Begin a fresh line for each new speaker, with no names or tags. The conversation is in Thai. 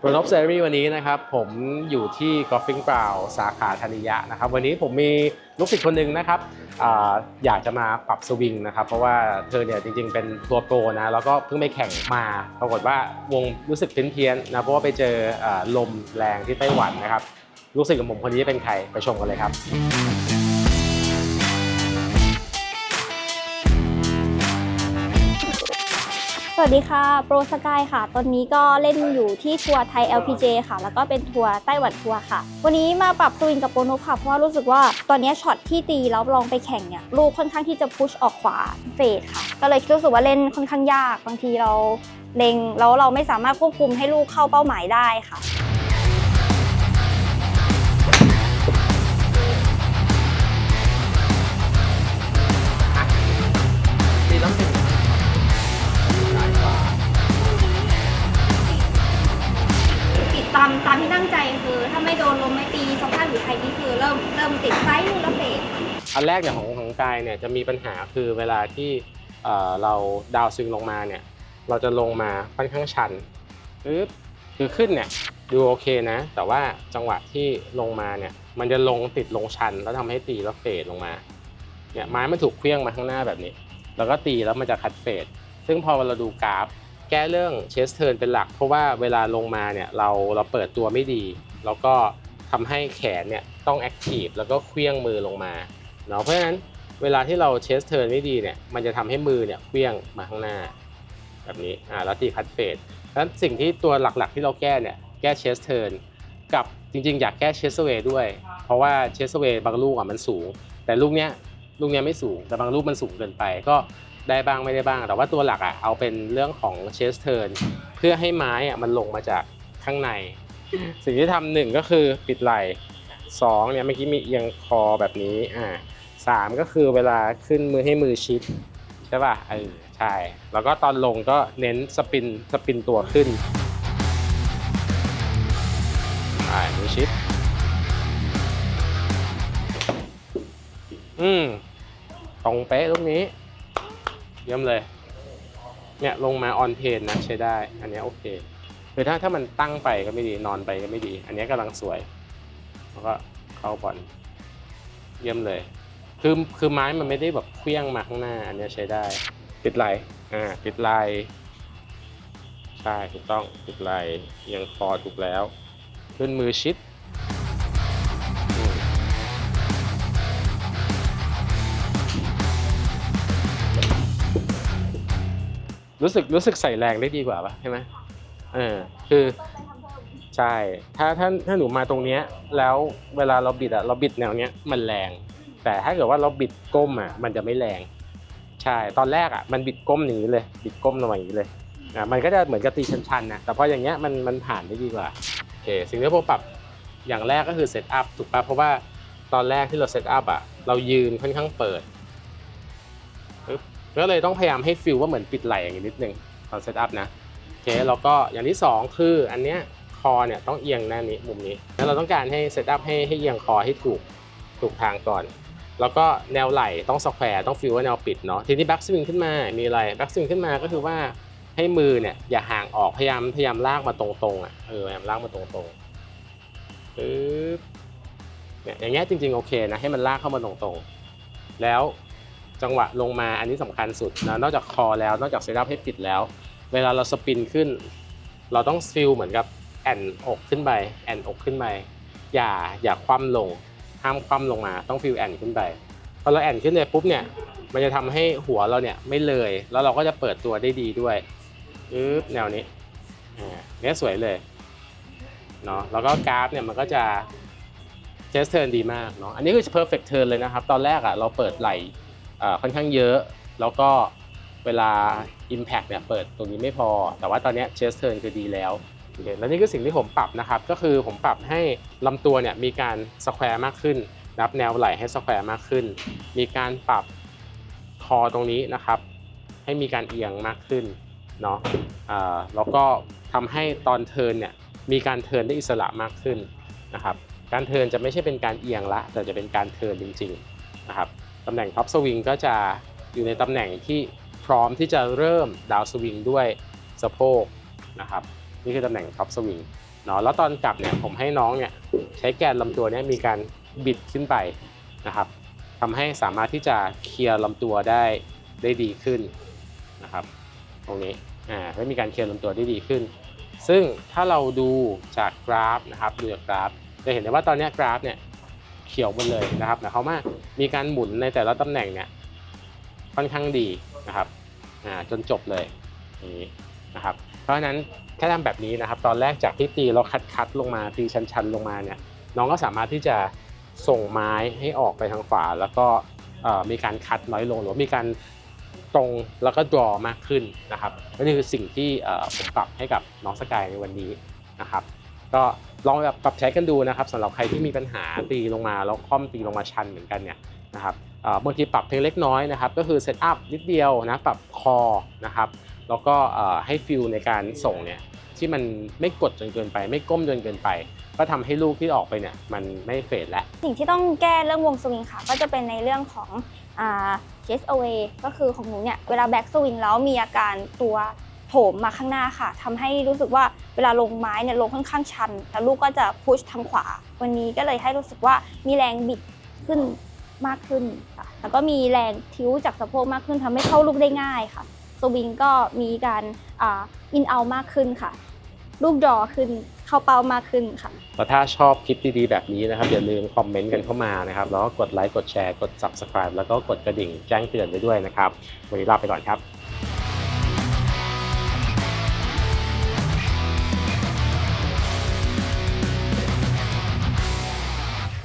โปรนบเซรีวันนี้นะครับผมอยู่ที่กอล์ฟฟิง r o ร n d สาขาธนิยะนะครับวันนี้ผมมีลูกศิษย์คนหนึ่งนะครับออยากจะมาปรับสวิงนะครับเพราะว่าเธอเนี่ยจริงๆเป็นตัวโปรนะแล้วก็เพิ่งไปแข่งมา ปรากฏว่าวงรู้สึกเพี้ยนๆนะเพราะว่าไปเจออลมแรงที่ไต้หวันนะครับลูกศิษย์ของผมคนนี้เป็นใครไปชมกันเลยครับ
วัสดีค่ะ โปรสกายค่ะ ตอนนี้ก็เล่นอยู่ที่ทัวร์ไทย LPJ ค่ะ แล้วก็เป็นทัวร์ไต้หวันทัวร์ค่ะ วันนี้มาปรับสวิงกับโปรนุค่ะ เพราะว่ารู้สึกว่าตอนนี้ช็อตที่ตีแล้วลองไปแข่งเนี่ย ลูกค่อนข้างที่จะพุชออกขวาเฟดค่ะ ก็เลยรู้สึกว่าเล่นค่อนข้างยาก บางทีเราเล็งแล้วเราไม่สามารถควบคุมให้ลูกเข้าเป้าหมายได้ค่ะ
นี่
คือเริ่มเริ่มติดไซส์แล้วเฟด
อันแรกเนี่ยของของกายเนี่ยจะมีปัญหาคือเวลาที่เอ่อเราดาวน์สวิงลงมาเนี่ยเราจะลงมาค่อนข้างชันปึ๊บคือขึ้นเนี่ยดูโอเคนะ แต่ว่าจังหวะที่ลงมาเนี่ยมันจะลงติดลงชัน แล้วทำให้ตีแล้วเฟดลงมาเนี่ยไม้มันถูกเคลื่องมาข้างหน้าแบบนี้ แล้วก็ตีแล้วมันจะคัดเฟดซึ่งพอเราดูกราฟ แก้เรื่องเชสเทิร์นเป็นหลัก เพราะว่าเวลาลงมาเนี่ยเราเราเปิดตัวไม่ดี แล้วก็ ทำให้แขนเนี่ยต้องแอคทีฟแล้วก็เคลื่องมือลงมาเนาะเพราะฉะนั้นเวลาที่เราเชสเทิร์นไม่ดีเนี่ยมันจะทำให้มือเนี่ยเคลื่องมาข้างหน้า แบบนี้อ่าแล้วตีคัดเฟดดังนั้นสิ่งที่ตัวหลักๆที่เราแก้เนี่ยแก้เชสเทิร์นกับจริงๆ อยากแก้เชสเวย์ด้วย เพราะว่าเชสเวย์บางลูกอะมันสูง แต่ลูกเนี้ยลูกเนี้ยไม่สูงแต่บางลูกมันสูงเกินไปก็ได้บ้างไม่ได้บ้าง แต่ว่าตัวหลักอะเอาเป็นเรื่องของเชสเทิร์นเพื่อให้ไม้อะมันลงมาจากข้างใน สิ่งที่ทำหนึ่งก็คือปิดไหล่สองเนี่ยเมื่อกี้มีเอียงคอแบบนี้อ่าสามก็คือเวลาขึ้นมือให้มือชิดใช่ป่ะเออใช่ แล้วก็ตอนลงก็เน้นสปินสปินตัวขึ้นอ่ามือชิด อืมตรงเป๊ะลูกนี้ เยี่ยมเลย เนี่ยลงมาออนเพนนะใช้ได้ อันนี้โอเค คือถ้าถ้ามันตั้งไปก็ไม่ดีนอนไปก็ไม่ดี อันนี้ยกำลังสวยแล้วก็เข้าบอลเยี่ยมเลย คือคือไม้มันไม่ได้แบบเคลี้ยงมาข้างหน้า อันนี้ใช้ได้ปิดไหลอ่าปิดไหลใช่ถูกต้องปิดลเอียงคอถูกแล้ว ขึ้นมือชิดรู้สึกรู้สึกใส่แรงได้ดีกว่าปะใช่ไหม เออคือใช่ถ้าถ้าถ้าหนูมาตรงเนี้ยแล้วเวลาเราบิดอะเราบิดแนวเนี้ยมันแรง แต่ถ้าเกิดว่าเราบิดก้มอะมันจะไม่แรง ใช่ตอนแรกอะมันบิดก้มอย่างนี้เลย บิดก้มลงมาอย่างนี้เลยอะมันก็จะเหมือนกับตีชันๆนะแต่พออย่างเงี้ยมันมันผ่านได้ดีกว่าโอเคสิ่งที่ผมปรับอย่างแรกก็คือเซตอัพถูกปะเพราะว่าตอนแรกที่เราเซตอัพอะเรายืนค่อนข้างเปิดก็เลยต้องพยายามให้ฟิลว่าเหมือนปิดไหล่อย่างนี้นิดนึงตอนเซตอัพนะ เคแล้วก็อย่างที่สองคืออันเนี้ยคอเนี่ยต้องเอียงหน้านี้มุมนี้ แล้วเราต้องการให้เซตอัพให้ให้เอียงคอให้ถูกถูกทางก่อน แล้วก็แนวไหล่ต้องสแควร์ต้องฟิลว่าแนวปิดเนาะทีนี้แบ็กสวิงขึ้นมามีอะไรแบ็กสวิงขึ้นมาก็คือว่าให้มือเนี่ยอย่าห่างออกพยายามพยายามลากมาตรงๆอะเออพยายามลากมาตรงๆปึ๊บเนี่ยอย่างเงี้ยจริงๆโอเคนะให้มันลากเข้ามาตรงๆ แล้วจังหวะลงมาอันนี้สำคัญสุดนะนอกจากคอแล้วนอกจากเซตอัพให้ปิดแล้ว เวลาเราสปินขึ้น เราต้องฟิลเหมือนกับแอนอกขึ้นไปแอนอกขึ้นไปอย่าอย่าคว่ำลงห้ามคว่ำลงมาต้องฟิลแอนขึ้นไปพอเราแอนขึ้นเลยปุ๊บเนี่ยมันจะทำให้หัวเราเนี่ยไม่เลย แล้วเราก็จะเปิดตัวได้ดีด้วยปึ๊บแนวนี้อ่าเนี้ยสวยเลยเนาะแล้วก็กราฟเนี่ยมันก็จะเจสเทิร์นดีมากเนาะอันนี้คือ perfect turn เลยนะครับ ตอนแรกอะเราเปิดไหลค่อนข้างเยอะ แล้วก็ เวลา Impact เนี่ยเปิดตรงนี้ไม่พอ แต่ว่าตอนนี้เชสเทิร์นคือดีแล้วโอเคแล้วนี่คือสิ่งที่ผมปรับนะครับ ก็คือผมปรับให้ลำตัวเนี่ยมีการสแควร์มากขึ้นรับแนวไหลให้สแควร์มากขึ้น มีการปรับคอตรงนี้นะครับ ให้มีการเอียงมากขึ้นเนาะอ่าแล้วก็ทำให้ตอนเทิร์นเนี่ยมีการเทิร์นได้อิสระมากขึ้นนะครับ การเทิร์นจะไม่ใช่เป็นการเอียงละ แต่จะเป็นการเทิร์นจริงๆนะครับตำแหน่งท็อปสวิงก็จะอยู่ในตำแหน่งที่ ร้อมที่จะเริ่มดาวสวิงด้วยสะโพกนะครับนี่คือตำแหน่งท็อปสวิงเนาะแล้วตอนกลับเนี่ยผมให้น้องเนี่ยใช้แกนลำตัวเนี่ยมีการบิดขึ้นไปนะครับทำให้สามารถที่จะเคลียร์ลำตัวได้ได้ดีขึ้นนะครับ ตรงนี้อ่าได้มีการเคลียร์ลำตัวได้ดีขึ้น ซึ่งถ้าเราดูจากกราฟนะครับดูจากกราฟ จะเห็นได้ว่าตอนนี้กราฟเนี่ยเขียวหมดเลยนะครับหมายความว่ามีการหมุนในแต่ละตำแหน่งเนี่ยค่อนข้างดีนะครับ อ่าจนจบเลยนี้นะครับ เพราะฉะนั้นถ้าทำแบบนี้นะครับ ตอนแรกจากที่ตีเราคัดคัดลงมาตีชันๆลงมาเนี่ยน้องก็สามารถที่จะส่งไม้ให้ออกไปทางขวา แล้วก็มีการคัดน้อยลงหรือมีการตรงแล้วก็ดรอมากขึ้นนะครับนี่คือสิ่งที่ผมปรับให้กับน้องสกายในวันนี้นะครับ ก็ลองแบบปรับใช้กันดูนะครับสำหรับใครที่มีปัญหาตีลงมาแล้วค่อมตีลงมาชันเหมือนกันเนี่ยนะครับ บางทีปรับเพียงเล็กน้อยนะครับก็คือเซตอัพนิดเดียวนะปรับคอนะครับแล้วก็ให้ฟิลในการส่งเนี่ยที่มันไม่กดจนเกินไป ไม่ก้มจนเกินไป ก็ทำให้ลูกที่ออกไปเนี่ยมันไม่เฟดแล้ว
สิ่งที่ต้องแก้เรื่องวงสวิงค่ะ ก็จะเป็นในเรื่องของ chase away ก็คือของหนูเนี่ยเวลา back swing แล้วมีอาการตัวโถมมาข้างหน้าค่ะทำให้รู้สึกว่าเวลาลงไม้เนี่ยลงค่อนข้างชัน แล้วลูกก็จะพุชทางขวา วันนี้ก็เลยให้รู้สึกว่ามีแรงบิดขึ้นมากขึ้น แล้วก็มีแรงทิ้วจากสะโพกมากขึ้นทำให้เข้าลูกได้ง่ายค่ะ สวิงก็มีการอินเอามากขึ้นค่ะ ลูกดรอขึ้นเข้าเป้ามากขึ้นค่ะ
แล้วถ้าชอบคลิปดีๆแบบนี้นะครับ อย่าลืมคอมเมนต์กันเข้ามานะครับ แล้วก็กดไลค์กดแชร์กด subscribe แล้วก็กดกระดิ่งแจ้งเตือนไปด้วยนะครับ วันนี้ลาไปก่อนครับ